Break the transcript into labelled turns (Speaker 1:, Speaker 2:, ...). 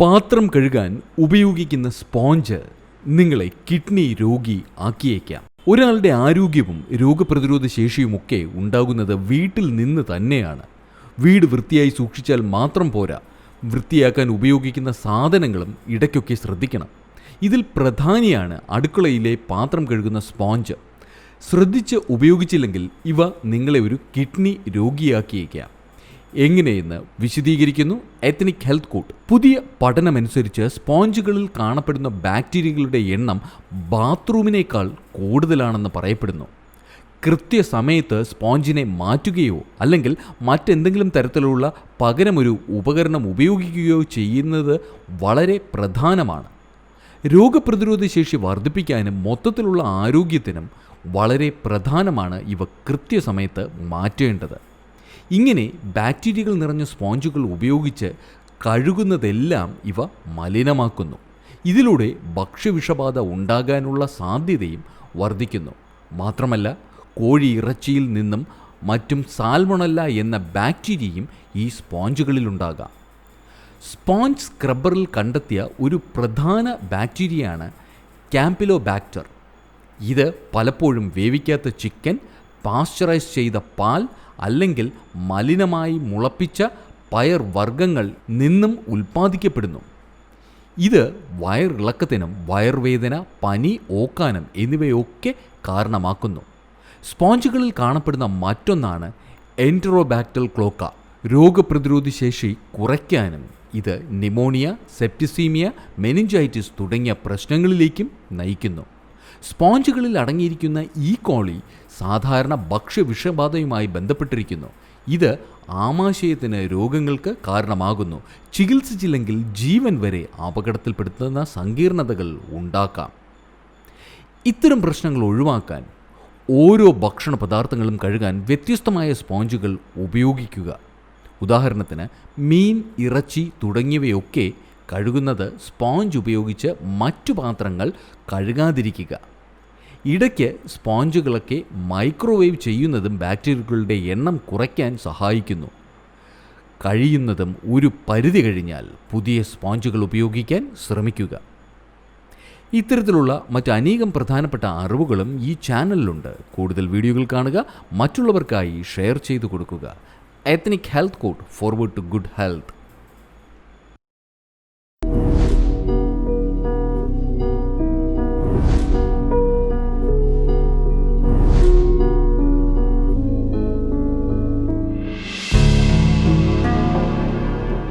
Speaker 1: പാത്രം കഴുകാൻ ഉപയോഗിക്കുന്ന സ്പോഞ്ച് നിങ്ങളെ കിഡ്നി രോഗി ആക്കിയേക്കാം. ഒരാളുടെ ആരോഗ്യവും രോഗപ്രതിരോധ ശേഷിയുമൊക്കെ ഉണ്ടാകുന്നത് വീട്ടിൽ നിന്ന് തന്നെയാണ്. വീട് വൃത്തിയായി സൂക്ഷിച്ചാൽ മാത്രം പോരാ. വൃത്തിയാക്കാൻ ഉപയോഗിക്കുന്ന സാധനങ്ങളും ഇടയ്ക്കൊക്കെ ശ്രദ്ധിക്കണം. ഇതിൽ പ്രധാനിയാണ് അടുക്കളയിലെ പാത്രം കഴുകുന്ന സ്പോഞ്ച്. ശ്രദ്ധിച്ച് ഉപയോഗിച്ചില്ലെങ്കിൽ ഇവ നിങ്ങളെ ഒരു കിഡ്നി രോഗിയാക്കിയേക്കാം. എങ്ങനെയെന്ന് വിശദീകരിക്കുന്നു എത്നിക് ഹെൽത്ത് കോട്ട് പുതിയ പഠനമനുസരിച്ച് സ്പോഞ്ചുകളിൽ കാണപ്പെടുന്ന ബാക്ടീരിയകളുടെ എണ്ണം ബാത്റൂമിനേക്കാൾ കൂടുതലാണെന്ന് പറയപ്പെടുന്നു. കൃത്യസമയത്ത് സ്പോഞ്ചിനെ മാറ്റുകയോ അല്ലെങ്കിൽ മറ്റെന്തെങ്കിലും തരത്തിലുള്ള പകരമൊരു ഉപകരണം ഉപയോഗിക്കുകയോ ചെയ്യുന്നത് വളരെ പ്രധാനമാണ്. രോഗപ്രതിരോധ ശേഷി വർദ്ധിപ്പിക്കാനും മൊത്തത്തിലുള്ള ആരോഗ്യത്തിനും വളരെ പ്രധാനമാണ് ഇവ കൃത്യസമയത്ത് മാറ്റേണ്ടത്. ഇങ്ങനെ ബാക്ടീരിയകൾ നിറഞ്ഞ സ്പോഞ്ചുകൾ ഉപയോഗിച്ച് കഴുകുന്നതെല്ലാം ഇവ മലിനമാക്കുന്നു. ഇതിലൂടെ ഭക്ഷ്യവിഷബാധ ഉണ്ടാകാനുള്ള സാധ്യതയും വർദ്ധിക്കുന്നു. മാത്രമല്ല കോഴി ഇറച്ചിയിൽ നിന്നും മറ്റും സാൽമണല്ല എന്ന ബാക്ടീരിയയും ഈ സ്പോഞ്ചുകളിലുണ്ടാകാം സ്പോഞ്ച് സ്ക്രബ്ബറിൽ കണ്ടെത്തിയ ഒരു പ്രധാന ബാക്ടീരിയയാണ് ക്യാമ്പിലോബാക്ടർ. ഇത് പലപ്പോഴും വേവിക്കാത്ത ചിക്കൻ പാസ്ചറൈസ് ചെയ്ത പാൽ അല്ലെങ്കിൽ മലിനമായി മുളപ്പിച്ച പയർ വർഗങ്ങൾ നിന്നും ഉൽപ്പാദിക്കപ്പെടുന്നു. ഇത് വയറിളക്കത്തിനും വയർവേദന പനി ഓക്കാനം എന്നിവയൊക്കെ കാരണമാക്കുന്നു. സ്പോഞ്ചുകളിൽ കാണപ്പെടുന്ന മറ്റൊന്നാണ് എൻട്രോബാക്ടൽ ക്ലോക്ക രോഗപ്രതിരോധ ശേഷി കുറയ്ക്കാനും. ഇത് നിമോണിയ സെപ്റ്റിസീമിയ മെനിഞ്ചൈറ്റിസ് തുടങ്ങിയ പ്രശ്നങ്ങളിലേക്കും നയിക്കുന്നു. സ്പോഞ്ചുകളിൽ അടങ്ങിയിരിക്കുന്ന ഈ കോളി സാധാരണ ഭക്ഷ്യവിഷബാധയുമായി ബന്ധപ്പെട്ടിരിക്കുന്നു. ഇത് ആമാശയത്തിന് രോഗങ്ങൾക്ക് കാരണമാകുന്നു. ചികിത്സിച്ചില്ലെങ്കിൽ ജീവൻ വരെ അപകടത്തിൽപ്പെടുത്തുന്ന സങ്കീർണതകൾ ഉണ്ടാക്കാം. ഇത്തരം പ്രശ്നങ്ങൾ ഒഴിവാക്കാൻ ഓരോ ഭക്ഷണ പദാർത്ഥങ്ങളും കഴുകാൻ വ്യത്യസ്തമായ സ്പോഞ്ചുകൾ ഉപയോഗിക്കുക. ഉദാഹരണത്തിന് മീൻ ഇറച്ചി തുടങ്ങിയവയൊക്കെ കഴുകുന്നത് സ്പോഞ്ച് ഉപയോഗിച്ച് മറ്റു പാത്രങ്ങൾ കഴുകാതിരിക്കുക. ഇടയ്ക്ക് സ്പോഞ്ചുകളൊക്കെ മൈക്രോവേവ് ചെയ്യുന്നതും ബാക്ടീരിയകളുടെ എണ്ണം കുറയ്ക്കാൻ സഹായിക്കുന്നു. കഴിയുന്നതും ഒരു പരിധി കഴിഞ്ഞാൽ പുതിയ സ്പോഞ്ചുകൾ ഉപയോഗിക്കാൻ ശ്രമിക്കുക. ഇത്തരത്തിലുള്ള മറ്റ് അനേകം പ്രധാനപ്പെട്ട അറിവുകളും ഈ ചാനലിലുണ്ട്. കൂടുതൽ വീഡിയോകൾ കാണുക മറ്റുള്ളവർക്കായി ഷെയർ ചെയ്തു കൊടുക്കുക. Ethnic health code forward to good health